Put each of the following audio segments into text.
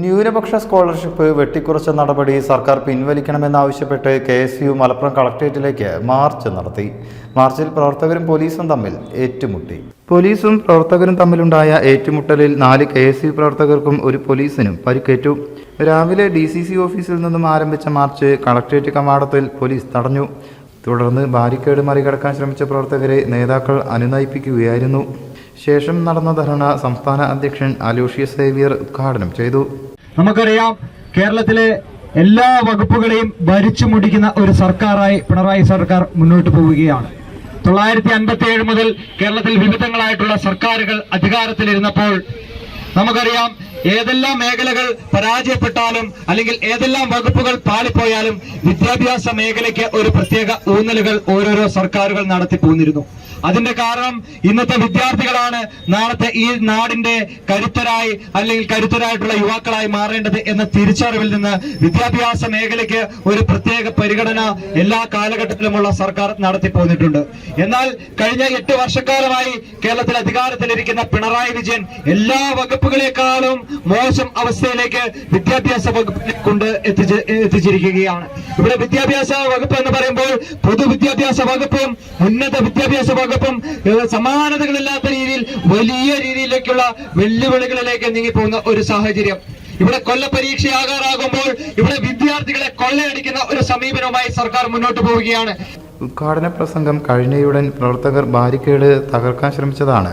ന്യൂനപക്ഷ സ്കോളർഷിപ്പ് വെട്ടിക്കുറച്ച നടപടി സർക്കാർ പിൻവലിക്കണമെന്നാവശ്യപ്പെട്ട് കെ എസ് യു മലപ്പുറം കളക്ടറേറ്റിലേക്ക് മാർച്ച് നടത്തി. മാർച്ചിൽ പ്രവർത്തകരും പോലീസും തമ്മിൽ ഏറ്റുമുട്ടി. പോലീസും പ്രവർത്തകരും തമ്മിലുണ്ടായ ഏറ്റുമുട്ടലിൽ നാല് കെ എസ് യു പ്രവർത്തകർക്കും ഒരു പോലീസിനും പരിക്കേറ്റു. രാവിലെ ഡി സി സി ഓഫീസിൽ നിന്നും ആരംഭിച്ച മാർച്ച് കളക്ടറേറ്റ് കവാടത്തിൽ പോലീസ് തടഞ്ഞു. തുടർന്ന് ബാരിക്കേഡ് മറികടക്കാൻ ശ്രമിച്ച പ്രവർത്തകരെ നേതാക്കൾ അനുനയിപ്പിക്കുകയായിരുന്നു. ശേഷം നടന്ന ധർണ സംസ്ഥാന അധ്യക്ഷൻ അലൂഷ്യസ് സേവിയർ ഉദ്ഘാടനം ചെയ്തു. നമുക്കറിയാം കേരളത്തിലെ എല്ലാ വകുപ്പുകളെയും ഭരിച്ചു മുടിക്കുന്ന ഒരു സർക്കാരായി പിണറായി സർക്കാർ മുന്നോട്ട് പോവുകയാണ്. തൊള്ളായിരത്തി അൻപത്തി ഏഴ് മുതൽ കേരളത്തിൽ വിവിധങ്ങളായിട്ടുള്ള സർക്കാരുകൾ അധികാരത്തിലിരുന്നപ്പോൾ നമുക്കറിയാം ഏതെല്ലാം മേഖലകൾ പരാജയപ്പെട്ടാലും അല്ലെങ്കിൽ ഏതെല്ലാം വകുപ്പുകൾ പാളിപ്പോയാലും വിദ്യാഭ്യാസ മേഖലയ്ക്ക് ഒരു പ്രത്യേക ഊന്നലുകൾ ഓരോരോ സർക്കാരുകൾ നടത്തി പോന്നിരുന്നു. അതിന്റെ കാരണം ഇന്നത്തെ വിദ്യാർത്ഥികളാണ് നാളത്തെ ഈ നാടിന്റെ കരുത്തരായി അല്ലെങ്കിൽ കരുത്തരായിട്ടുള്ള യുവാക്കളായി മാറേണ്ടത് എന്ന തിരിച്ചറിവിൽ നിന്ന് വിദ്യാഭ്യാസ മേഖലയ്ക്ക് ഒരു പ്രത്യേക പരിഗണന എല്ലാ കാലഘട്ടത്തിലുമുള്ള സർക്കാർ നടത്തി പോന്നിട്ടുണ്ട്. എന്നാൽ കഴിഞ്ഞ എട്ട് വർഷക്കാലമായി കേരളത്തിൽ അധികാരത്തിലിരിക്കുന്ന പിണറായി വിജയൻ എല്ലാ വകുപ്പുകളെക്കാളും മോശം അവസ്ഥയിലേക്ക് വിദ്യാഭ്യാസ വകുപ്പിനെ കൊണ്ട് എത്തിച്ച് എത്തിച്ചിരിക്കുകയാണ്. ഇവിടെ വിദ്യാഭ്യാസ വകുപ്പ് എന്ന് പറയുമ്പോൾ പൊതുവിദ്യാഭ്യാസ വകുപ്പും ഉന്നത വിദ്യാഭ്യാസ വകുപ്പും സമാനതകളില്ലാത്ത രീതിയിൽ വലിയ രീതിയിലേക്കുള്ള വെല്ലുവിളികളിലേക്ക് നീങ്ങിപ്പോകുന്ന ഒരു സാഹചര്യം. ഇവിടെ കൊല്ല പരീക്ഷയാകാറാകുമ്പോൾ ഇവിടെ വിദ്യാർത്ഥികളെ കൊള്ളയടിക്കുന്ന ഒരു സമീപനവുമായി സർക്കാർ മുന്നോട്ട് പോവുകയാണ്. ഉദ്ഘാടന പ്രസംഗം കഴിഞ്ഞയുടൻ പ്രവർത്തകർ ബാരിക്കേഡ് തകർക്കാൻ ശ്രമിച്ചതാണ്.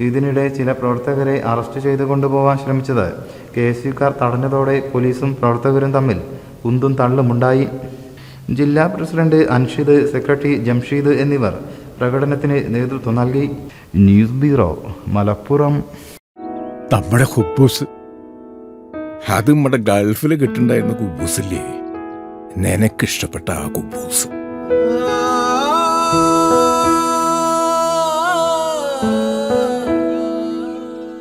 ഇതിനിടെ ചില പ്രവർത്തകരെ അറസ്റ്റ് ചെയ്തു കൊണ്ടുപോകാൻ ശ്രമിച്ചത് കെ എസ് യുക്കാർ തടഞ്ഞതോടെ പോലീസും പ്രവർത്തകരും തമ്മിൽ കുന്തും തള്ളുമുണ്ടായി. ജില്ലാ പ്രസിഡന്റ് അൻഷിദ് സെക്രട്ടറി ജംഷീദ് എന്നിവർ പ്രകടനത്തിന് നേതൃത്വം നൽകി. News bureau Malappuram. നമ്മുടെ ഹുബൂസ് അത് നമ്മുടെ ഗൾഫിൽ കിട്ടുണ്ടായിരുന്ന കുബൂസില്ലേ? നിനക്കിഷ്ടപ്പെട്ട ആ കുബൂസ്.